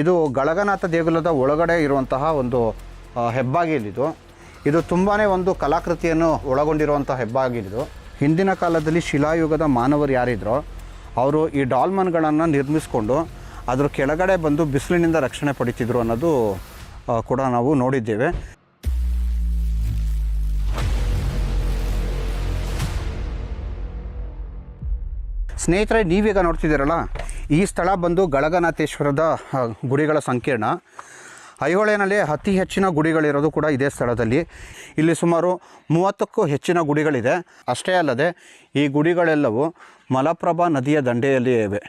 ಇದು ಗಳಗನಾಥ ದೇಗುಲದ ಒಳಗಡೆ ಇರುವಂತಹ ಒಂದು ಹೆಬ್ಬಾಗಿಲಿದು. ಇದು ತುಂಬಾ ಒಂದು ಕಲಾಕೃತಿಯನ್ನು ಒಳಗೊಂಡಿರುವಂಥ ಹೆಬ್ಬಾಗಿಲಿದು. ಹಿಂದಿನ ಕಾಲದಲ್ಲಿ ಶಿಲಾಯುಗದ ಮಾನವರು ಯಾರಿದ್ರೋ, ಅವರು ಈ ಡಾಲ್ಮನ್ಗಳನ್ನು ನಿರ್ಮಿಸಿಕೊಂಡು ಅದರ ಕೆಳಗಡೆ ಬಂದು ಬಿಸಿಲಿನಿಂದ ರಕ್ಷಣೆ ಪಡಿತಿದ್ರು ಅನ್ನೋದು ಕೂಡ ನಾವು ನೋಡಿದ್ದೇವೆ. ಸ್ನೇಹಿತರೆ, ನೀವೀಗ ನೋಡ್ತಿದ್ದೀರಲ್ಲ? ಈ ಸ್ಥಳ ಬಂದು ಗಳಗನಾಥೇಶ್ವರದ ಗುಡಿಗಳ ಸಂಕೀರ್ಣ. ಐಹೊಳೆನಲ್ಲಿ ಅತಿ ಹೆಚ್ಚಿನ ಗುಡಿಗಳಿರೋದು ಕೂಡ ಇದೇ ಸ್ಥಳದಲ್ಲಿ. ಇಲ್ಲಿ ಸುಮಾರು ಮೂವತ್ತಕ್ಕೂ ಹೆಚ್ಚಿನ ಗುಡಿಗಳಿದೆ. ಅಷ್ಟೇ ಅಲ್ಲದೆ ಈ ಗುಡಿಗಳೆಲ್ಲವೂ ಮಲಪ್ರಭಾ ನದಿಯ ದಂಡೆಯಲ್ಲಿ ಇವೆ.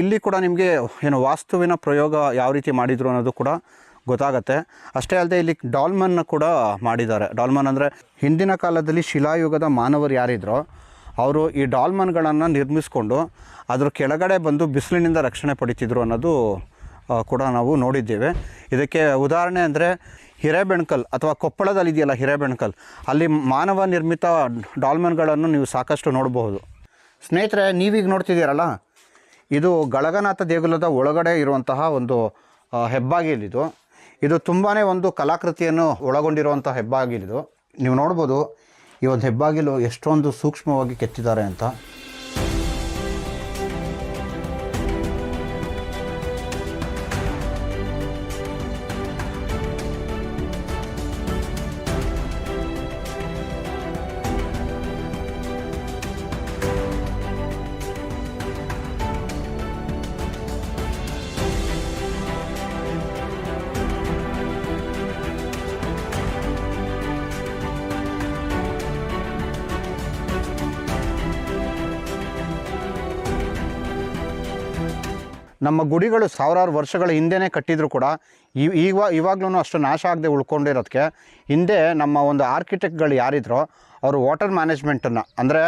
ಇಲ್ಲಿ ಕೂಡ ನಿಮಗೆ ಏನು ವಾಸ್ತುವಿನ ಪ್ರಯೋಗ ಯಾವ ರೀತಿ ಮಾಡಿದರು ಅನ್ನೋದು ಕೂಡ ಗೊತ್ತಾಗತ್ತೆ. ಅಷ್ಟೇ ಅಲ್ಲದೆ ಇಲ್ಲಿ ಡಾಲ್ಮನ್ನ ಕೂಡ ಮಾಡಿದ್ದಾರೆ. ಡಾಲ್ಮನ್ ಅಂದರೆ ಹಿಂದಿನ ಕಾಲದಲ್ಲಿ ಶಿಲಾಯುಗದ ಮಾನವರು ಯಾರಿದ್ರೋ ಅವರು ಈ ಡಾಲ್ಮನ್ಗಳನ್ನು ನಿರ್ಮಿಸಿಕೊಂಡು ಅದರ ಕೆಳಗಡೆ ಬಂದು ಬಿಸಿಲಿನಿಂದ ರಕ್ಷಣೆ ಪಡಿತಿದ್ರು ಅನ್ನೋದು ಕೂಡ ನಾವು ನೋಡಿದ್ದೇವೆ. ಇದಕ್ಕೆ ಉದಾಹರಣೆ ಅಂದರೆ ಹಿರೇಬೆಣಕಲ್ ಅಥವಾ ಕೊಪ್ಪಳದಲ್ಲಿ ಇದೆಯಲ್ಲ ಹಿರೇಬೆಣಕಲ್, ಅಲ್ಲಿ ಮಾನವ ನಿರ್ಮಿತ ಡಾಲ್ಮನ್ಗಳನ್ನು ನೀವು ಸಾಕಷ್ಟು ನೋಡಬಹುದು. ಸ್ನೇಹಿತರೆ, ನೀವೀಗ ನೋಡ್ತಿದ್ದೀರಲ್ಲ, ಇದು ಗಳಗನಾಥ ದೇಗುಲದ ಒಳಗಡೆ ಇರುವಂತಹ ಒಂದು ಹೆಬ್ಬಾಗಿಲಿದು. ಇದು ತುಂಬಾ ಒಂದು ಕಲಾಕೃತಿಯನ್ನು ಒಳಗೊಂಡಿರುವಂಥ ಹೆಬ್ಬಾಗಿಲಿದು. ನೀವು ನೋಡ್ಬೋದು ಈ ಒಂದು ಹೆಬ್ಬಾಗಿಲು ಎಷ್ಟೊಂದು ಸೂಕ್ಷ್ಮವಾಗಿ ಕೆತ್ತಿದ್ದಾರೆ ಅಂತ ನಮ್ಮ ಗುಡಿಗಳು ಸಾವಿರಾರು ವರ್ಷಗಳ ಹಿಂದೆನೇ ಕಟ್ಟಿದ್ರು ಕೂಡ ಈಗ ಇವಾಗ್ಲೂ ಅಷ್ಟು ನಾಶ ಆಗದೆ ಉಳ್ಕೊಂಡಿರೋದಕ್ಕೆ ಹಿಂದೆ ನಮ್ಮ ಒಂದು ಆರ್ಕಿಟೆಕ್ಟ್ಗಳು ಯಾರಿದ್ರೋ ಅವರು ವಾಟರ್ ಮ್ಯಾನೇಜ್ಮೆಂಟನ್ನು ಅಂದರೆ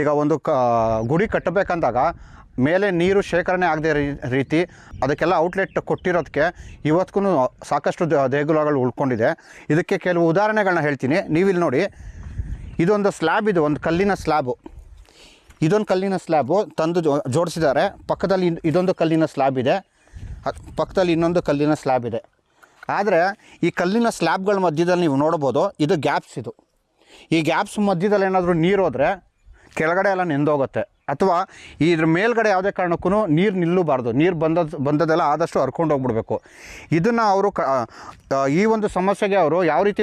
ಈಗ ಒಂದು ಕ, ಗುಡಿ ಕಟ್ಟಬೇಕಂದಾಗ ಮೇಲೆ ನೀರು ಶೇಖರಣೆ ಆಗದೆ ರೀತಿ ಅದಕ್ಕೆಲ್ಲ ಔಟ್ಲೆಟ್ ಕೊಟ್ಟಿರೋದಕ್ಕೆ ಇವತ್ತಿಗೂ ಸಾಕಷ್ಟು ದೇಗುಲಗಳು ಉಳ್ಕೊಂಡಿದೆ. ಇದಕ್ಕೆ ಕೆಲವು ಉದಾಹರಣೆಗಳನ್ನ ಹೇಳ್ತೀನಿ. ನೀವಿಲ್ಲಿ ನೋಡಿ, ಇದೊಂದು ಸ್ಲ್ಯಾಬ್ ಇದು, ಒಂದು ಕಲ್ಲಿನ ಸ್ಲ್ಯಾಬು ಇದೊಂದು ಕಲ್ಲಿನ ಸ್ಲ್ಯಾಬು ತಂದು ಜೋಡಿಸಿದ್ದಾರೆ. ಪಕ್ಕದಲ್ಲಿ ಇದೊಂದು ಕಲ್ಲಿನ ಸ್ಲ್ಯಾಬ್ ಇದೆ. ಪಕ್ಕದಲ್ಲಿ ಇನ್ನೊಂದು ಕಲ್ಲಿನ ಸ್ಲ್ಯಾಬ್ ಇದೆ. ಆದರೆ ಈ ಕಲ್ಲಿನ ಸ್ಲ್ಯಾಬ್ಗಳ ಮಧ್ಯದಲ್ಲಿ ನೀವು ನೋಡ್ಬೋದು ಇದು ಗ್ಯಾಪ್ಸ್ ಇದು. ಈ ಗ್ಯಾಪ್ಸ್ ಮಧ್ಯದಲ್ಲಿ ಏನಾದರೂ ನೀರು ಹೋದರೆ ಕೆಳಗಡೆ ಎಲ್ಲ ನೆಂದೋಗುತ್ತೆ. ಅಥವಾ ಇದ್ರ ಮೇಲ್ಗಡೆ ಯಾವುದೇ ಕಾರಣಕ್ಕೂ ನೀರು ನಿಲ್ಲಬಾರ್ದು. ನೀರು ಬಂದದ್ದು ಬಂದದೆಲ್ಲ ಆದಷ್ಟು ಹರ್ಕೊಂಡು ಹೋಗ್ಬಿಡ್ಬೇಕು. ಇದನ್ನು ಅವರು ಕ ಈ ಒಂದು ಸಮಸ್ಯೆಗೆ ಅವರು ಯಾವ ರೀತಿ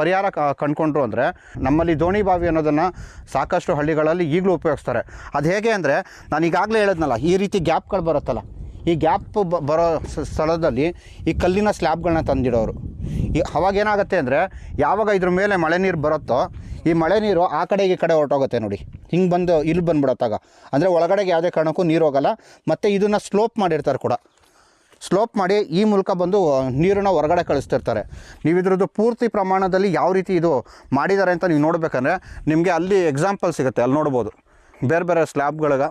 ಪರಿಹಾರ ಕಂಡುಕೊಂಡ್ರು ಅಂದರೆ ನಮ್ಮಲ್ಲಿ ದೋಣಿ ಬಾವಿ ಅನ್ನೋದನ್ನು ಸಾಕಷ್ಟು ಹಳ್ಳಿಗಳಲ್ಲಿ ಈಗಲೂ ಉಪಯೋಗಿಸ್ತಾರೆ. ಅದು ಹೇಗೆ ಅಂದರೆ ನಾನು ಈಗಾಗಲೇ ಹೇಳಿದ್ನಲ್ಲ, ಈ ರೀತಿ ಗ್ಯಾಪ್ಗಳು ಬರುತ್ತಲ್ಲ. ಈ ಗ್ಯಾಪ್ ಬರೋ ಸ್ಥಳದಲ್ಲಿ ಈ ಕಲ್ಲಿನ ಸ್ಲ್ಯಾಬ್ಗಳನ್ನ ತಂದಿಡೋರು. ಈ ಅವಾಗ ಏನಾಗುತ್ತೆ ಅಂದರೆ, ಯಾವಾಗ ಇದ್ರ ಮೇಲೆ ಮಳೆ ನೀರು ಬರುತ್ತೋ, ಈ ಮಳೆ ನೀರು ಆ ಕಡೆಗೆ ಈ ಕಡೆ ಹೊರಟೋಗುತ್ತೆ ನೋಡಿ. ಹಿಂಗೆ ಬಂದು ಇಲ್ಲಿ ಬಂದುಬಿಡತ್ತಾಗ. ಅಂದರೆ ಒಳಗಡೆಗೆ ಯಾವುದೇ ಕಾರಣಕ್ಕೂ ನೀರು ಹೋಗಲ್ಲ, ಮತ್ತು ಇದನ್ನು ಸ್ಲೋಪ್ ಮಾಡಿರ್ತಾರೆ ಕೂಡ. ಸ್ಲೋಪ್ ಮಾಡಿ ಈ ಮೂಲಕ ಬಂದು ನೀರನ್ನು ಹೊರಗಡೆ ಕಳಿಸ್ತಿರ್ತಾರೆ. ನೀವು ಇದ್ರದ್ದು ಪೂರ್ತಿ ಪ್ರಮಾಣದಲ್ಲಿ ಯಾವ ರೀತಿ ಇದು ಮಾಡಿದ್ದಾರೆ ಅಂತ ನೀವು ನೋಡಬೇಕಂದ್ರೆ, ನಿಮಗೆ ಅಲ್ಲಿ ಎಕ್ಸಾಂಪಲ್ ಸಿಗುತ್ತೆ, ಅಲ್ಲಿ ನೋಡ್ಬೋದು. ಬೇರೆ ಬೇರೆ ಸ್ಲ್ಯಾಬ್ಗಳಿಗೆ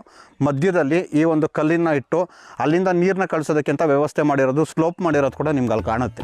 ಮಧ್ಯದಲ್ಲಿ ಈ ಒಂದು ಕಲ್ಲಿನ ಇಟ್ಟು ಅಲ್ಲಿಂದ ನೀರನ್ನ ಕಳಿಸೋದಕ್ಕಿಂತ ವ್ಯವಸ್ಥೆ ಮಾಡಿರೋದು, ಸ್ಲೋಪ್ ಮಾಡಿರೋದು ಕೂಡ ನಿಮ್ಗೆ ಅಲ್ಲಿ ಕಾಣುತ್ತೆ.